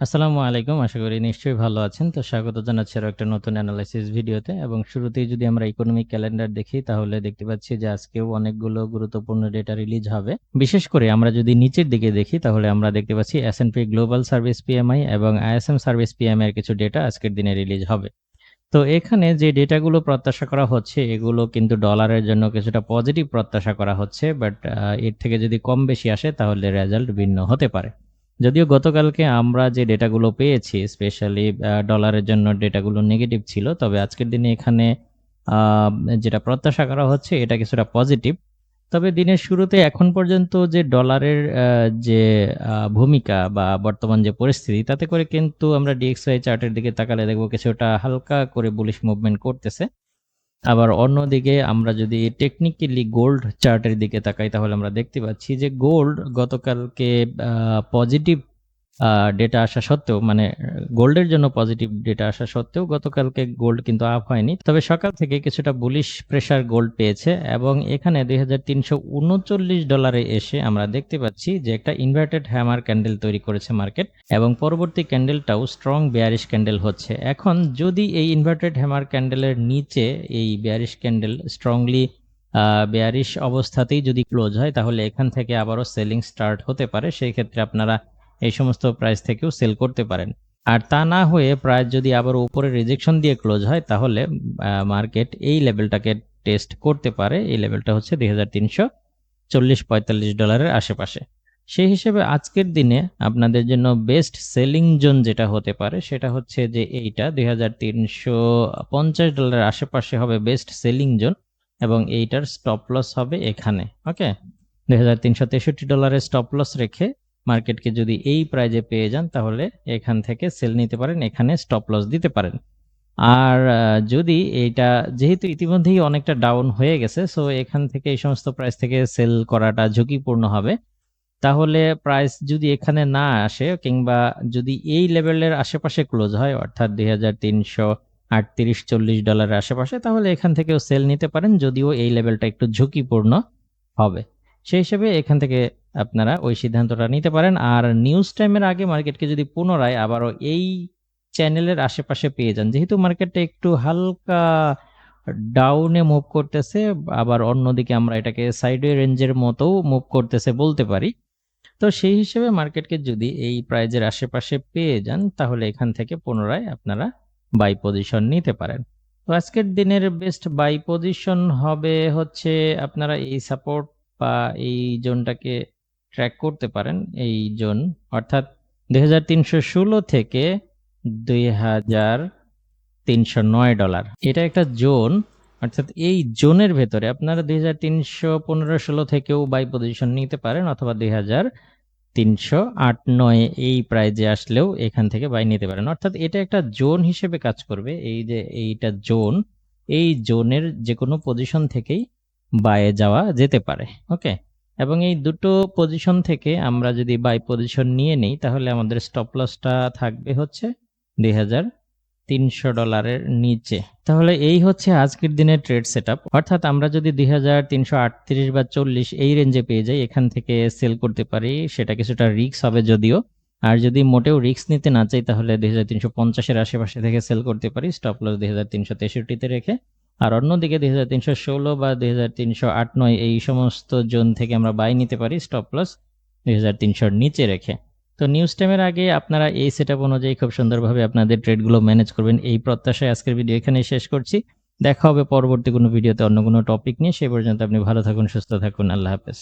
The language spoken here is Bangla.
আসসালামু আলাইকুম। আশা করি নিশ্চয়ই ভালো আছেন। তো স্বাগত জানাচ্ছি আরও একটা নতুন এনালাইসিস ভিডিওতে এবং শুরুতেই যদি আমরা ইকোনমিক ক্যালেন্ডার দেখি, তাহলে দেখতে পাচ্ছি যে আজকেও অনেকগুলো গুরুত্বপূর্ণ ডেটা রিলিজ হবে। বিশেষ করে আমরা যদি নিচের দিকে দেখি, তাহলে আমরা দেখতে পাচ্ছি S N P global service PMI এবং ISM সার্ভিস পিএমআই এর কিছু ডেটা আজকের দিনে রিলিজ হবে। তো এখানে যে ডেটাগুলো প্রত্যাশা করা হচ্ছে, এগুলো কিন্তু ডলারের জন্য কিছুটা পজিটিভ প্রত্যাশা করা হচ্ছে বাট এর থেকে যদি কম বেশি আসে, তাহলে রেজাল্ট ভিন্ন হতে পারে। যদিও গতকালকে আমরা যে ডেটাগুলো পেয়েছি, স্পেশালি ডলারের জন্য ডেটাগুলো নেগেটিভ ছিল, তবে আজকের দিনে এখানে যেটা প্রত্যাশা করা হচ্ছে এটা কিছুটা পজিটিভ। তবে দিনের শুরুতে এখন পর্যন্ত যে ডলারের যে ভূমিকা বা বর্তমান যে পরিস্থিতি, তাতে করে কিন্তু আমরা ডিএক্সওয়াই চার্টের দিকে তাকালে দেখব কিছুটা হালকা করে বুলিশ মুভমেন্ট করতেছে। আবার অন্যদিকে আমরা যদি টেকনিক্যালি গোল্ড চার্টের দিকে তাকাই, তাহলে আমরা দেখতে পাচ্ছি যে গোল্ড গতকালকে পজিটিভ ডেটা আসা সত্ত্বেও মানে গোল্ডের জন্য পজিটিভ ডেটা আসা সত্ত্বেও গতকালকে গোল্ড কিন্তু আপ হয়নি। তবে সকাল থেকে কিছুটা বুলিশ প্রেশার গোল্ড পেয়েছে এবং এখানে দুই ডলারে এসে আমরা দেখতে পাচ্ছি যে একটা ইনভার্টেড হ্যামার ক্যান্ডেল তৈরি করেছে মার্কেট এবং পরবর্তী ক্যান্ডেলটাও স্ট্রং বেয়ারিশ ক্যান্ডেল হচ্ছে। এখন যদি এই ইনভার্টেড হ্যামার ক্যান্ডেলের নিচে এই বেয়ারিশ ক্যান্ডেল স্ট্রংলি বেয়ারিশ অবস্থাতেই যদি ক্লোজ হয়, তাহলে এখান থেকে আবারও সেলিং স্টার্ট হতে পারে। সেই ক্ষেত্রে আপনারা এই সমস্ত প্রাইস থেকেও সেল করতে পারেন। আর তা না হয়ে প্রাইস যদি আবার উপরে রিজেকশন দিয়ে ক্লোজ হয়, তাহলে মার্কেট এই লেভেলটাকে টেস্ট করতে পারে। এই লেভেলটা হচ্ছে দুই হাজার তিনশো চল্লিশ পঁয়তাল্লিশ ডলারের আশেপাশে। সেই হিসেবে আজকের দিনে আপনাদের জন্য বেস্ট সেলিং জোন যেটা হতে পারে, সেটা হচ্ছে যে এইটা, দুই হাজার তিনশো পঞ্চাশ ডলারের আশেপাশে হবে বেস্ট সেলিং জোন এবং এইটার স্টপ লস হবে এখানে ওকে দুই হাজার তিনশো তেষট্টি ডলারের স্টপ লস রেখে মার্কেটকে যদি এই প্রাইজে পেয়ে যান, তাহলে এখান থেকে সেল নিতে পারেন, এখানে স্টপ লস দিতে পারেন। আর যদি এইটা যেহেতু ইতিমধ্যেই অনেকটা ডাউন হয়ে গেছে সো এখান থেকে এই সমস্ত প্রাইস থেকে সেল করাটা ঝুঁকিপূর্ণ হবে। তাহলে প্রাইস যদি এখানে না আসে, কিংবা যদি এই লেভেলের আশেপাশে ক্লোজ হয়, অর্থাৎ দুই হাজার তিনশো আটত্রিশ, চল্লিশ ডলারের আশেপাশে, তাহলে এখান থেকেও সেল নিতে পারেন, যদিও এই লেভেলটা একটু ঝুঁকিপূর্ণ হবে। সেই হিসেবে এখান থেকে আপনারা ওই সিদ্ধান্তটা নিতে পারেন। আর নিউজ টাইমের আগে মার্কেটকে যদি পুনরায় আবারও এই চ্যানেলের আশেপাশে পেয়ে যান, যেহেতু মার্কেটটা একটু হালকা ডাউনে মুভ করতেছে, আবার অন্যদিকে আমরা এটাকে সাইডওয়ে রেঞ্জের মতোও মুভ করতেছে বলতে পারি। তো সেই হিসেবে মার্কেটকে যদি এই প্রাইজের আশেপাশে পেয়ে যান, তাহলে এখান থেকে পুনরায় আপনারা বাই পজিশন নিতে পারেন। তো আজকের দিনের বেস্ট বাই পজিশন হবে হচ্ছে আপনারা এই সাপোর্ট বা এই জোনটাকে ট্র্যাক করতে পারেন এই জোন। অর্থাৎ দুই হাজার তিনশো ষোলো থেকে দুই হাজার তিনশো নয় ডলার। এটা একটা জোন। অর্থাৎ এই জোনের ভেতরে আপনারা দুই হাজার তিনশো পনেরো ষোলো থেকেও বাই পজিশন নিতে পারেন অথবা দুই হাজার তিনশো আট নয় এই প্রাইজে আসলেও এখান থেকে বাই নিতে পারেন। অর্থাৎ এটা একটা জোন হিসেবে কাজ করবে। এই যে এইটা জোন, এই জোনের যে কোনো পজিশন থেকেই বায়ে যাওয়া যেতে পারে। ওকে এবং এই দুটো পজিশন থেকে আমরা যদি বাই পজিশন নিয়ে নিই, তাহলে আমাদের স্টপ লসটা থাকবে হচ্ছে দুই হাজার তিনশো ডলারের নিচে। তাহলে এই হচ্ছে আজকের দিনের ট্রেড সেট অর্থাৎ আমরা যদি দুই হাজার তিনশো আটত্রিশ বা চল্লিশ এই রেঞ্জে পেয়ে যাই, এখান থেকে সেল করতে পারি, সেটা কিছুটা রিক্স হবে যদিও। আর যদি মোটেও রিক্স নিতে না চাই, তাহলে দুই হাজার তিনশো পঞ্চাশের আশেপাশে থেকে সেল করতে পারি স্টপ লস দুই হাজার তিনশো তেষট্টিতে রেখে। আর অন্যদিকে দুই হাজার তিনশো ষোলো বা দুই হাজার তিনশো আট নয় এই সমস্ত জোন থেকে আমরা বাই নিতে পারি স্টপ লস দুই হাজার তিনশোর নিচে রেখে। তো নিউজ টাইমের আগে আপনারা এই সেট অনুযায়ী খুব সুন্দরভাবে আপনাদের ট্রেডগুলো ম্যানেজ করবেন। এই প্রত্যাশায় আজকের ভিডিও এখানেই শেষ করছি। দেখা হবে পরবর্তী কোনো ভিডিওতে অন্য কোনো টপিক নিয়ে। সে পর্যন্ত আপনি ভালো থাকুন, সুস্থ থাকুন। আল্লাহ হাফেজ।